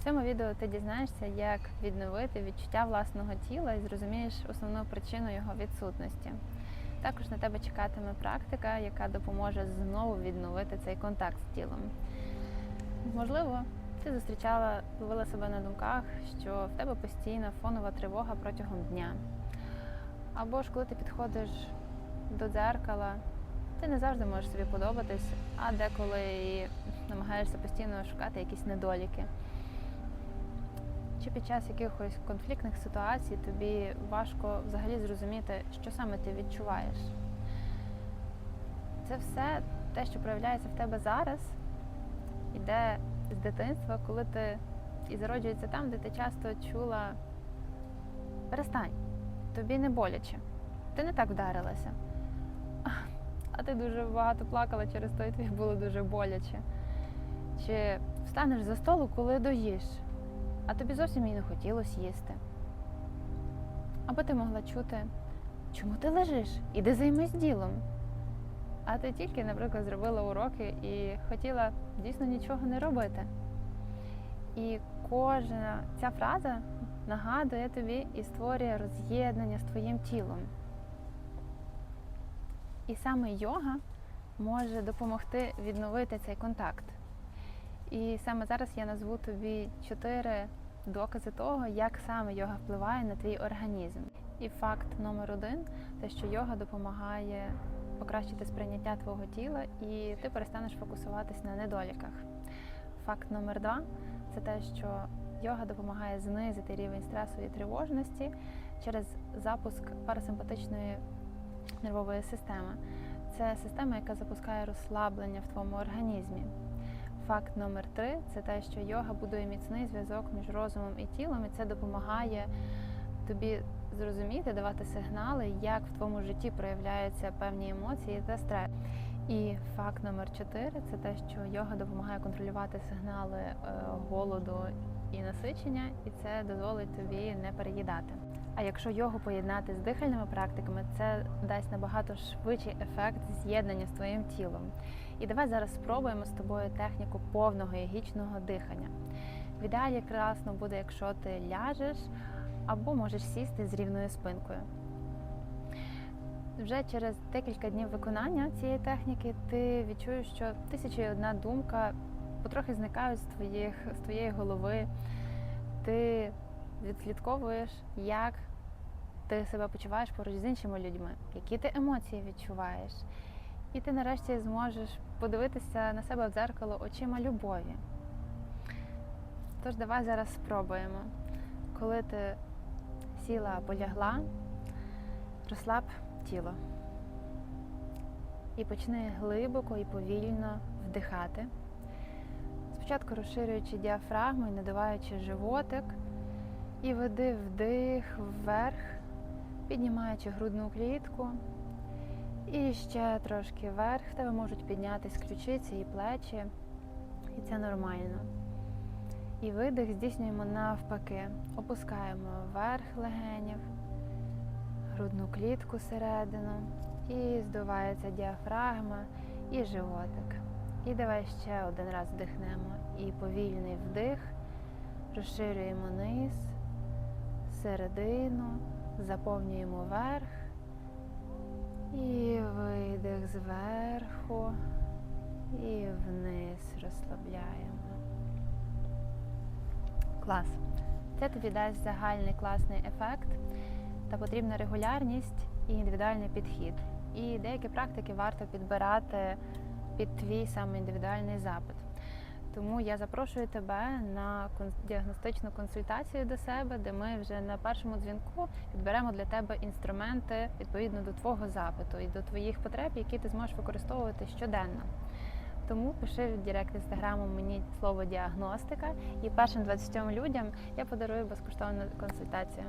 В цьому відео ти дізнаєшся, як відновити відчуття власного тіла і зрозумієш основну причину його відсутності. Також на тебе чекатиме практика, яка допоможе знову відновити цей контакт з тілом. Можливо, ти зустрічала, ловила себе на думках, що в тебе постійна фонова тривога протягом дня. Або ж коли ти підходиш до дзеркала, ти не завжди можеш собі подобатись, а деколи і намагаєшся постійно шукати якісь недоліки. Чи під час якихось конфліктних ситуацій тобі важко взагалі зрозуміти, що саме ти відчуваєш? Це все те, що проявляється в тебе зараз, іде з дитинства, коли ти і зароджується там, де ти часто чула перестань, тобі не боляче, ти не так вдарилася. А ти дуже багато плакала через то, і тобі було дуже боляче. Чи встанеш за столу, коли доїш, а тобі зовсім і не хотілося їсти. Або ти могла чути, чому ти лежиш? Іди займись ділом. А ти тільки, наприклад, зробила уроки і хотіла дійсно нічого не робити. І кожна ця фраза нагадує тобі і створює роз'єднання з твоїм тілом. І саме йога може допомогти відновити цей контакт. І саме зараз я назву тобі чотири докази того, як саме йога впливає на твій організм. І факт номер один те, що йога допомагає покращити сприйняття твого тіла, і ти перестанеш фокусуватись на недоліках. Факт номер два це те, що йога допомагає знизити рівень стресу і тривожності через запуск парасимпатичної нервової системи. Це система, яка запускає розслаблення в твоєму організмі. Факт номер три це те, що йога будує міцний зв'язок між розумом і тілом, і це допомагає тобі зрозуміти, давати сигнали, як в твоєму житті проявляються певні емоції та стрес. І факт номер чотири це те, що йога допомагає контролювати сигнали е, голоду і насичення, і це дозволить тобі не переїдати. А якщо йогу поєднати з дихальними практиками, це дасть набагато швидший ефект з'єднання з твоїм тілом. І давай зараз спробуємо з тобою техніку повного йогічного дихання. В ідеалі красно буде, якщо ти ляжеш або можеш сісти з рівною спинкою. Вже через декілька днів виконання цієї техніки ти відчуєш, що тисяча і одна думка потрохи зникають з, твоїх, з твоєї голови. Ти відслідковуєш, як ти себе почуваєш поруч з іншими людьми, які ти емоції відчуваєш. І ти нарешті зможеш подивитися на себе в дзеркало очима любові. Тож давай зараз спробуємо. Коли ти сіла або лягла, розслаб тіло. І почни глибоко і повільно вдихати. Спочатку розширюючи діафрагму і надуваючи животик. І веди вдих вверх, піднімаючи грудну клітку. І ще трошки вверх. В тебе можуть піднятись ключиці і плечі. І це нормально. І видих здійснюємо навпаки. Опускаємо вверх легенів, грудну клітку середину. І здувається діафрагма і животик. І давай ще один раз вдихнемо. І повільний вдих. Розширюємо низ, середину, заповнюємо верх зверху і вниз розслабляємо. Клас. Це тобі дасть загальний класний ефект та потрібна регулярність і індивідуальний підхід. І деякі практики варто підбирати під твій саме індивідуальний запит. Тому я запрошую тебе на діагностичну консультацію до себе, де ми вже на першому дзвінку підберемо для тебе інструменти відповідно до твого запиту і до твоїх потреб, які ти зможеш використовувати щоденно. Тому пиши в Директ інстаграму мені слово діагностика, і першим 27 людям я подарую безкоштовну консультацію.